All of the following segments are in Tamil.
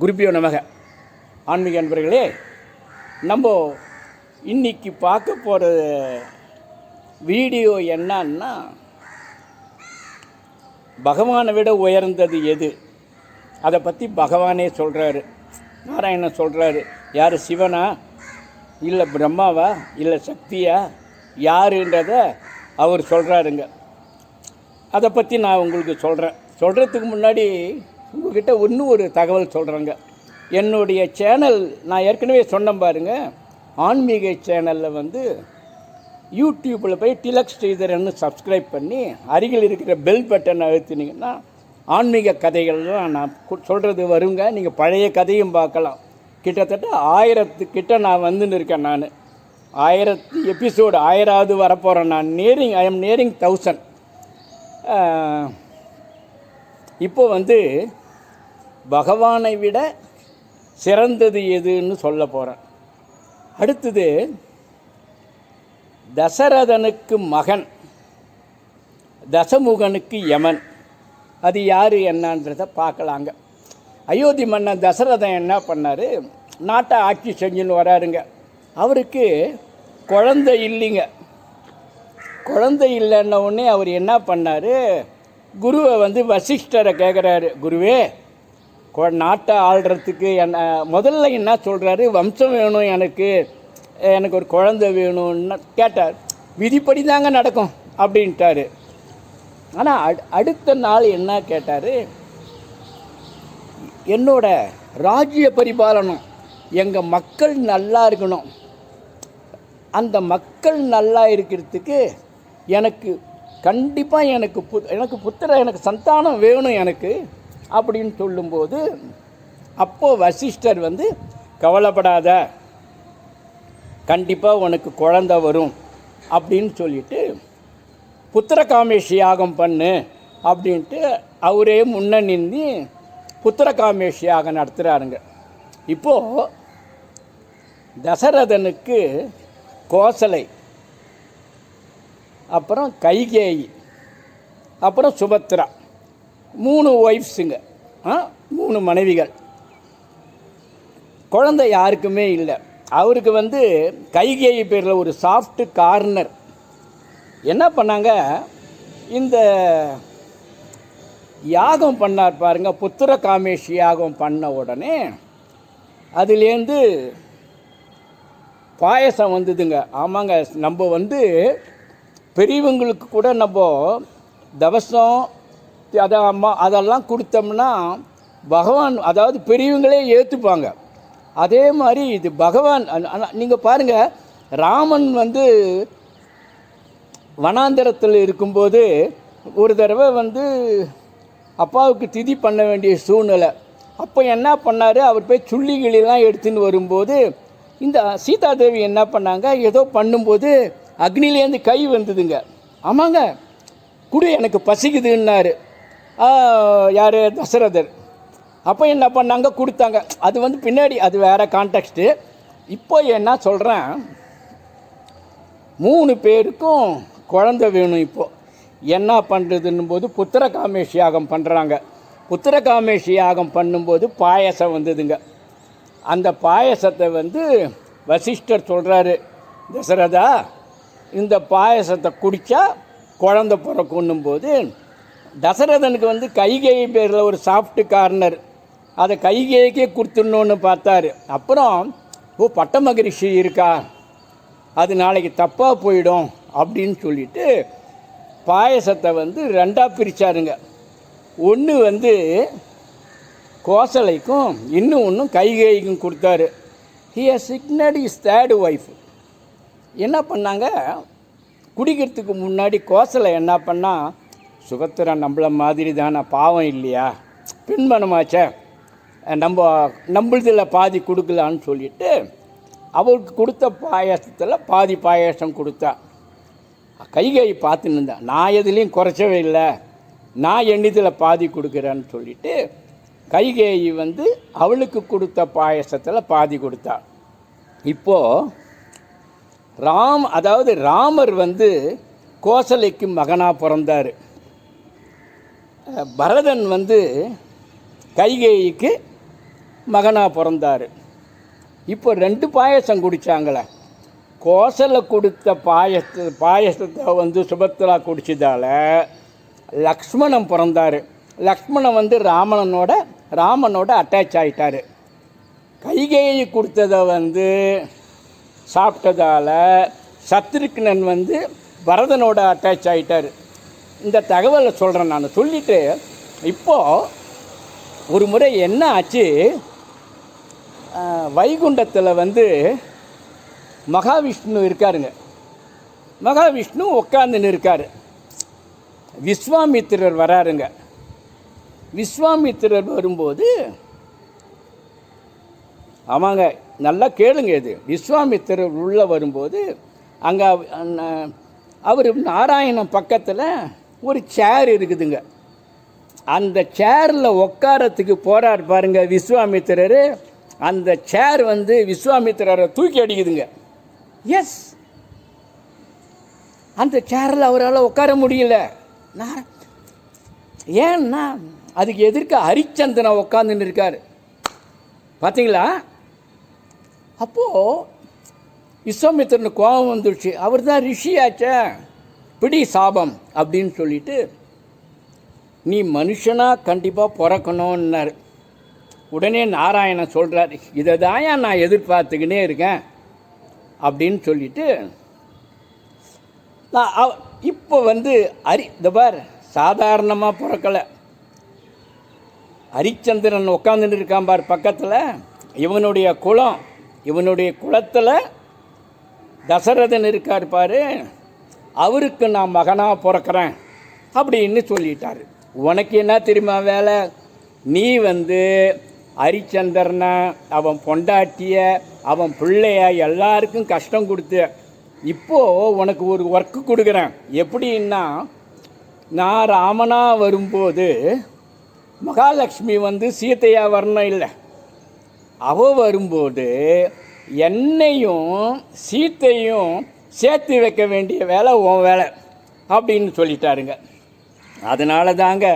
குருப்பியோ நமக. ஆன்மீக அன்பர்களே நம்ம இன்னைக்கு பார்க்க போகிற வீடியோ என்னன்னா பகவானை விட உயர்ந்தது எது? அதை பற்றி பகவானே சொல்கிறாரு நாராயணன் சொல்கிறாரு யார் சிவனா? இல்லை பிரம்மாவா? இல்லை சக்தியா? யாருன்றத அவர் சொல்கிறாருங்க அதை பற்றி நான் உங்களுக்கு சொல்கிறேன் சொல்கிறதுக்கு முன்னாடி உங்ககிட்ட இன்னும் ஒரு தகவல் சொல்கிறேங்க என்னுடைய சேனல் நான் ஏற்கனவே சொன்னேன் பாருங்க. ஆன்மீக சேனலில் வந்து யூடியூப்பில் போய் டிலக் ஸ்ரீதரன்னு சப்ஸ்கிரைப் பண்ணி அருகில் இருக்கிற பெல் பட்டனை அழுத்தினீங்கன்னா ஆன்மீக கதைகள்லாம் நான் சொல்கிறது வருங்க. நீங்கள் பழைய கதையும் பார்க்கலாம். கிட்டத்தட்ட ஆயிரத்துக்கிட்ட நான் வந்துன்னு இருக்கேன் நான். ஆயிரத்து எபிசோடு ஆயிராவது வரப்போகிறேன் நான். நேரிங் ஐ எம் நேரிங் தௌசண்ட் இப்போ வந்து பகவானை விட சிறந்தது எதுன்னு சொல்ல போகிறேன் அடுத்தது தசரதனுக்கு மகன் தசமுகனுக்கு யமன். அது யார் என்னன்றதை பார்க்கலாங்க. அயோத்தி மன்னன் தசரதன் என்ன பண்ணார்? நாட்டை ஆட்சி செஞ்சுன்னு வராருங்க. அவருக்கு குழந்தை இல்லைங்க. குழந்தை இல்லைன்ன உடனே அவர் என்ன பண்ணார்? குருவை வந்து வசிஷ்டரை கேட்குறாரு குருவே நாட்டை ஆள்றதுக்கு என்ன முதல்ல என்ன சொல்கிறாரு வம்சம் வேணும் எனக்கு எனக்கு ஒரு குழந்தை வேணும்னு கேட்டார். விதிப்படி தாங்க நடக்கும் அப்படின்ட்டாரு. ஆனால் அடு அடுத்த நாள் என்ன கேட்டார்? என்னோட ராஜ்ய பரிபாலனம் எங்கள் மக்கள் நல்லா இருக்கணும். அந்த மக்கள் நல்லா இருக்கிறதுக்கு எனக்கு கண்டிப்பாக எனக்கு பு எனக்கு புத்திர எனக்கு சந்தானம் வேணும் எனக்கு. அப்படின்னு சொல்லும்போது அப்போது வசிஷ்டர் வந்து கவலைப்படாத. கண்டிப்பாக உனக்கு குழந்தை வரும். அப்படின்னு சொல்லிட்டு புத்திர காமேஷி யாகம் பண்ணு. அப்படின்ட்டு அவரே முன்ன நின்று புத்திர காமேஷி யாகம் நடத்துகிறாருங்க இப்போது தசரதனுக்கு கோசலை அப்புறம் கைகேயி அப்புறம் சுபத்ரா மூணு ஒய்ஃப்ஸுங்க ஆ? மூணு மனைவிகள். குழந்தை யாருக்குமே இல்லை. அவருக்கு வந்து கைகேயி பேரில் ஒரு சாஃப்ட் கார்னர் என்ன பண்ணாங்க? இந்த யாகம் பண்ணார் பாருங்க புத்திர காமேஷ் யாகம் பண்ண உடனே அதுலேருந்து பாயசம் வந்ததுங்க. ஆமாங்க நம்ம வந்து பெரியவங்களுக்கு கூட நம்ம தவசம் அதை அம்மா அதெல்லாம் கொடுத்தோம்னா பகவான் அதாவது பெரியவங்களே ஏற்றுப்பாங்க அதே மாதிரி இது பகவான் நீங்கள் பாருங்கள் ராமன் வந்து வனாந்தரத்தில் இருக்கும்போது ஒரு தடவை வந்து அப்பாவுக்கு திதி பண்ண வேண்டிய சூழ்நிலை. அப்போ என்ன பண்ணார்? அவர் போய் சுள்ளிகளெல்லாம் எடுத்துன்னு வரும்போது இந்த சீதாதேவி என்ன பண்ணாங்க? ஏதோ பண்ணும்போது அக்னிலேருந்து கை வந்ததுங்க. ஆமாங்க. குடு எனக்கு பசிக்குதுன்னாரு. யார்? தசரதர். அப்போ என்ன பண்ணாங்க கொடுத்தாங்க. அது வந்து பின்னாடி அது வேறு கான்டெக்ஸ்ட்டு இப்போ என்ன சொல்கிறேன் மூணு பேருக்கும் குழந்த வேணும் இப்போது என்ன பண்ணுறதுன்னும் போது புத்திர காமேஷ் யாகம் பண்ணுறாங்க புத்திர காமேஷ் யாகம் பண்ணும்போது பாயசம் வந்ததுங்க. அந்த பாயசத்தை வந்து வசிஷ்டர் சொல்கிறாரு தசரதா இந்த பாயசத்தை குடித்தா குழந்த பிறக்குன்னும் போது தசரதனுக்கு வந்து கைகை பேரில் ஒரு சாஃப்ட் கார்னர் அதை கைகேயிக்கே கொடுத்துடணுன்னு பார்த்தாரு. அப்புறம் ஓ பட்ட மகரிஷி இருக்கா? அது நாளைக்கு தப்பாக போயிடும் அப்படின்னு சொல்லிட்டு பாயசத்தை வந்து ரெண்டாக பிரித்தாருங்க ஒன்று வந்து கோசலைக்கும் இன்னும் ஒன்றும் கைகைக்கும் கொடுத்தாரு. He signed is third wife என்ன பண்ணாங்க? குடிக்கிறதுக்கு முன்னாடி கோசலை என்ன பண்ணால் சுகத்திர நம்மள மாதிரி தானே பாவம் இல்லையா? பின்பணமாச்சே நம்ம நம்மளதில் பாதி கொடுக்கலான்னு சொல்லிட்டு அவருக்கு கொடுத்த பாயாசத்தில் பாதி பாயாசம் கொடுத்தா. கைகை பார்த்துன்னு இருந்தேன் நான் எதுலேயும் குறைச்சவே இல்லை. நான் எண்ணிதில் பாதி கொடுக்குறேன்னு சொல்லிட்டு கைகேயி வந்து அவளுக்கு கொடுத்த பாயசத்தில் பாதி கொடுத்தா. இப்போது ராம் அதாவது ராமர் வந்து கோசலைக்கு மகனாக பிறந்தார். பரதன் வந்து கைகேயிக்கு மகனாக பிறந்தார். இப்போ ரெண்டு பாயசம் குடித்தாங்களே கோசலை கொடுத்த பாயச பாயசத்தை வந்து சுபத்ரா குடித்ததால் லக்ஷ்மணன் பிறந்தார். லக்ஷ்மணன் வந்து ராமனோட ராமனோட அட்டாச் ஆகிட்டார் கைகேயி கொடுத்ததை வந்து சாப்பிட்டதால் சத்ருக்னன் வந்து பரதனோட அட்டாச் ஆகிட்டார் இந்த தகவலை சொல்கிறேன் நான். சொல்லிட்டு இப்போது ஒரு முறை என்ன ஆச்சு? வைகுண்டத்தில் வந்து மகாவிஷ்ணு இருக்காருங்க. மகாவிஷ்ணு உட்காந்துன்னு இருக்கார் விஸ்வாமித்திரர் வராருங்க. விஸ்வாமித்திரர் வரும்போது ஆமாங்க நல்லா கேளுங்க இது. விஸ்வாமித்திரர் உள்ளே வரும்போது அங்கே அவர் நாராயணன் பக்கத்தில் ஒரு சேர் இருக்குதுங்க. அந்த சேரில் உட்காரத்துக்கு போகிறார் பாருங்க விஸ்வாமித்திரர். அந்த சேர் வந்து விஸ்வாமித்திரரை தூக்கி அடிக்குதுங்க. எஸ் அந்த சேரில் அவரால் உட்கார முடியல. நான் ஏன்னா அதுக்கு எதிர்க்க ஹரிச்சந்திரன் உட்காந்துன்னு இருக்கார். பார்த்தீங்களா அப்போது விஸ்வாமித்திரனுக்கு கோபம் வந்துடுச்சு அவர் தான் ரிஷியாச்சே. பிடி சாபம் அப்படின்னு சொல்லிட்டு நீ மனுஷனாக கண்டிப்பாக பிறக்கணும்னார். உடனே நாராயணன் சொல்கிறார் இதை தாயா நான் எதிர்பார்த்துக்கினே இருக்கேன் அப்படின்னு சொல்லிட்டு நான் இப்போ வந்து அரி இந்த பார் சாதாரணமாக பிறக்கலை. ஹரிச்சந்திரன் உட்காந்துட்டு இருக்கான் பார் பக்கத்தில். இவனுடைய குலம் இவனுடைய குலத்தில் தசரதன் இருக்கார் பாரு. அவருக்கு நான் மகனாக பிறக்கிறேன் அப்படின்னு சொல்லிட்டாரு. உனக்கு என்ன தெரியுமா வேலை? நீ வந்து ஹரிச்சந்திரனை அவன் பொண்டாட்டிய அவன் பிள்ளைய எல்லாருக்கும் கஷ்டம் கொடுத்து இப்போ உனக்கு ஒரு ஒர்க்கு கொடுக்குறேன். எப்படின்னா நான் ராமனாக வரும்போது மகாலட்சுமி வந்து சீத்தையாக வரணும் இல்லை. அவ வரும்போது என்னையும் சீத்தையும் சேர்த்து வைக்க வேண்டிய வேலை உன் வேலை அப்படின்னு சொல்லிட்டாருங்க. அதனால தாங்க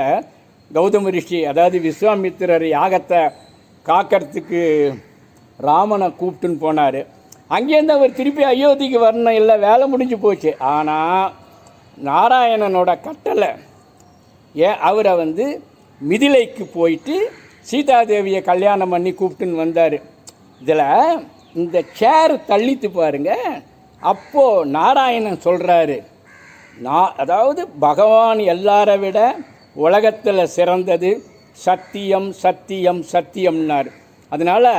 கௌதம ரிஷி அதாவது விஸ்வாமித்திரர் யாகத்தை காக்கிறதுக்கு ராமனை கூப்பிட்டுன்னு போனார். அங்கேருந்து அவர் திருப்பி அயோத்திக்கு வரணும் இல்லை வேலை முடிஞ்சு போச்சு. ஆனால் நாராயணனோட கட்டளை ஏன் அவரை வந்து மிதிலைக்கு போயிட்டு சீதாதேவியை கல்யாணம் பண்ணி கூப்பிட்டுன்னு வந்தார். இதில் இந்த சேர் தள்ளித்து பாருங்கள் அப்போது நாராயணன் சொல்கிறாரு நான் அதாவது பகவான் எல்லாரை விட உலகத்தில் சிறந்தது சத்தியம் சத்தியம் சத்தியம்னார். அதனால்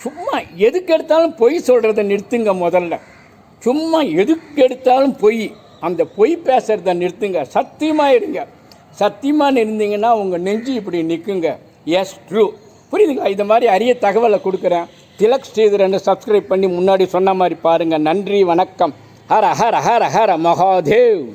சும்மா எதுக்கு எடுத்தாலும் பொய் சொல்கிறத நிறுத்துங்க முதல்ல. சும்மா எதுக்கு எடுத்தாலும் பொய் அந்த பொய் பேசுகிறத நிறுத்துங்க. சத்தியமாக இருங்க சத்தியமாக இருந்தீங்கன்னா உங்கள் நெஞ்சு இப்படி நிற்குங்க எஸ் ட்ரூ புரியுதுங்க இந்த மாதிரி அரிய தகவலை கொடுக்குறேன். திலக் ஸ்ரீதரன் சப்ஸ்கிரைப் பண்ணி முன்னாடி சொன்ன மாதிரி பாருங்கள் நன்றி வணக்கம். ஹர ஹர ஹர ஹர மகாதேவ்.